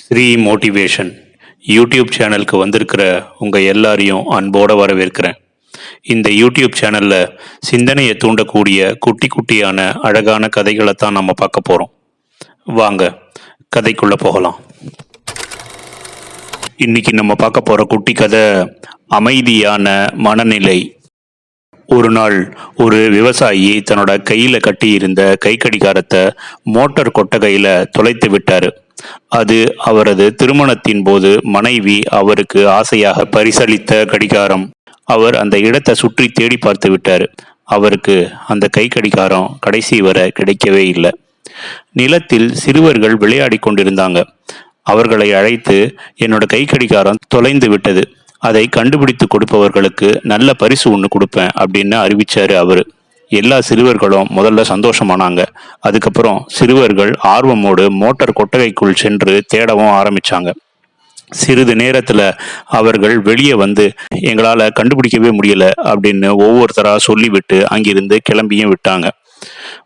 Sri motivation YouTube சேனலுக்கு வந்திருக்கிற உங்கள் எல்லாரையும் அன்போடு வரவேற்கிறேன். இந்த யூடியூப் சேனலில் சிந்தனையை தூண்டக்கூடிய குட்டி குட்டியான அழகான கதைகளை தான் நம்ம பார்க்க போகிறோம் வாங்க கதைக்குள்ளே போகலாம். இன்னைக்கு நம்ம பார்க்க போகிற குட்டி கதை அமைதியான மனநிலை. ஒரு நாள் ஒரு விவசாயி தன்னோட கையில் கட்டியிருந்த கை கடிகாரத்தை மோட்டார் கொட்டகையில் தொலைத்து விட்டாரு. அது அவரது திருமணத்தின் போது மனைவி அவருக்கு ஆசையாக பரிசளித்த கடிகாரம். அவர் அந்த இடத்தை சுற்றி தேடி பார்த்து விட்டார். அவருக்கு அந்த கை கடிகாரம் கடைசி வரை கிடைக்கவே இல்லை. நிலத்தில் சிறுவர்கள் விளையாடி கொண்டிருந்தாங்க. அவர்களை அழைத்து என்னோட கை கடிகாரம் தொலைந்து விட்டது. அதை கண்டுபிடித்து கொடுப்பவர்களுக்கு நல்ல பரிசு ஒன்று கொடுப்பேன் அப்படின்னு அறிவிச்சாரு அவரு. எல்லா சிறுவர்களும் முதல்ல சந்தோஷமானாங்க. அதுக்கப்புறம் சிறுவர்கள் ஆர்வமோடு மோட்டார் கொட்டகைக்குள் சென்று தேடவும் ஆரம்பிச்சாங்க. சிறிது நேரத்துல அவர்கள் வெளியே வந்து எங்களால கண்டுபிடிக்கவே முடியல அப்படின்னு ஒவ்வொருத்தரா சொல்லிவிட்டு அங்கிருந்து கிளம்பியும் விட்டாங்க.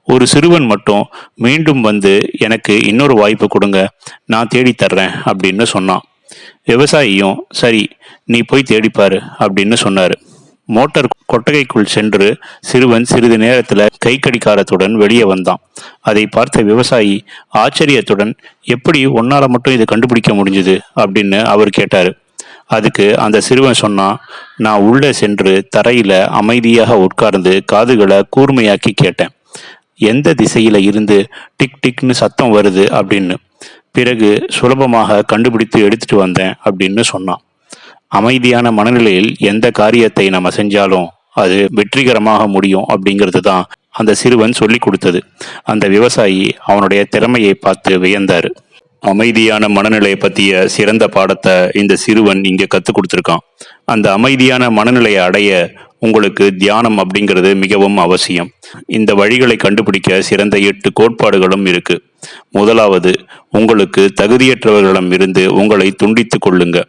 ஒரு சிறுவன் மட்டும் மீண்டும் வந்து எனக்கு இன்னொரு வாய்ப்பு கொடுங்க நான் தேடி தர்றேன் அப்படின்னு சொன்னான். விவசாயியும் சரி நீ போய் தேடிப்பாரு அப்படின்னு சொன்னாரு. மோட்டார் கொட்டகைக்குள் சென்று சிறுவன் சிறிது நேரத்தில் கை கடிகாரத்துடன் வெளியே வந்தான். அதை பார்த்த விவசாயி ஆச்சரியத்துடன் எப்படி ஒன்னால் மட்டும் இதை கண்டுபிடிக்க முடிஞ்சது? அப்படின்னு அவர் கேட்டார். அதுக்கு அந்த சிறுவன் சொன்னான் நான் உள்ளே சென்று தரையில அமைதியாக உட்கார்ந்து காதுகளை கூர்மையாக்கி கேட்டேன். எந்த திசையில இருந்து டிக் டிக்னு சத்தம் வருது? அப்படின்னு. பிறகு சுலபமாக கண்டுபிடித்து எடுத்துட்டு வந்தேன் அப்படின்னு சொன்னான். அமைதியான மனநிலையில் எந்த காரியத்தை நம்ம செஞ்சாலும் அது வெற்றிகரமாக முடியும் அப்படிங்கிறது தான் அந்த சிறுவன் சொல்லி கொடுத்தது. அந்த விவசாயி அவனுடைய திறமையை பார்த்து வியந்தார். அமைதியான மனநிலையை பற்றிய சிறந்த பாடத்தை இந்த சிறுவன் இங்கே கற்றுக் கொடுத்துருக்கான். அந்த அமைதியான மனநிலையை அடைய உங்களுக்கு தியானம் அப்படிங்கிறது மிகவும் அவசியம். இந்த வழிகளை கண்டுபிடிக்க சிறந்த எட்டு கோட்பாடுகளும் இருக்கு. முதலாவது உங்களுக்கு தகுதியற்றவர்களிடம் இருந்து உங்களை துண்டித்து கொள்ளுங்க.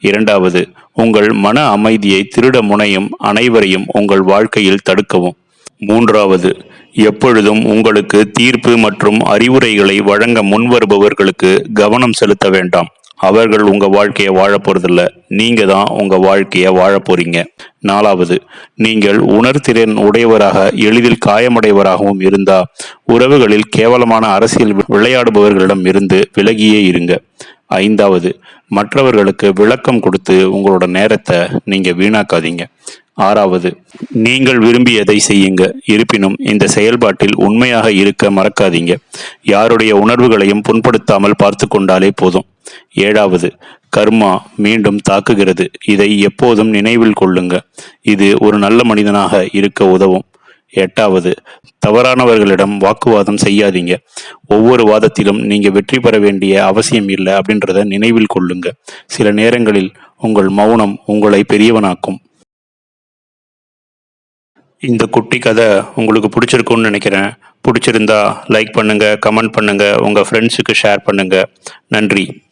இரண்டாவது உங்கள் மன அமைதியை திருட முனையும் அனைவரையும் உங்கள் வாழ்க்கையில் தடுக்கவும். மூன்றாவது எப்பொழுதும் உங்களுக்கு தீர்ப்பு மற்றும் அறிவுரைகளை வழங்க முன்வருபவர்களுக்கு கவனம் செலுத்த வேண்டாம். அவர்கள் உங்க வாழ்க்கையை வாழ போறதில்ல. நீங்க தான் உங்க வாழ்க்கையை வாழ போறீங்க. நாலாவது நீங்கள் உணர்திறன் உடையவராக எளிதில் காயமடைவராகவும் இருந்தா உறவுகளில் கேவலமான அரசியல் விளையாடுபவர்களிடம் இருந்து விலகியே இருங்க. ஐந்தாவது மற்றவர்களுக்கு விளக்கம் கொடுத்து உங்களோட நேரத்தை நீங்கள் வீணாக்காதீங்க. ஆறாவது நீங்கள் விரும்பியதை செய்யுங்க. இருப்பினும் இந்த செயல்பாட்டில் உண்மையாக இருக்க மறக்காதீங்க. யாருடைய உணர்வுகளையும் புண்படுத்தாமல் பார்த்து கொண்டாலே போதும். ஏழாவது கர்மா மீண்டும் தாக்குகிறது. இதை எப்போதும் நினைவில் கொள்ளுங்க. இது ஒரு நல்ல மனிதனாக இருக்க உதவும். எட்டாவது தவறானவர்களிடம் வாக்குவாதம் செய்யாதீங்க. ஒவ்வொரு வாதத்திலும் நீங்க வெற்றி பெற வேண்டிய அவசியம் இல்லை அப்படின்றத நினைவில் கொள்ளுங்க. சில நேரங்களில் உங்கள் மௌனம் உங்களை பெரியவனாக்கும். இந்த குட்டி கதை உங்களுக்கு பிடிச்சிருக்கும்னு நினைக்கிறேன். பிடிச்சிருந்தா லைக் பண்ணுங்க கமெண்ட் பண்ணுங்க உங்க ஃப்ரெண்ட்ஸுக்கு ஷேர் பண்ணுங்க. நன்றி.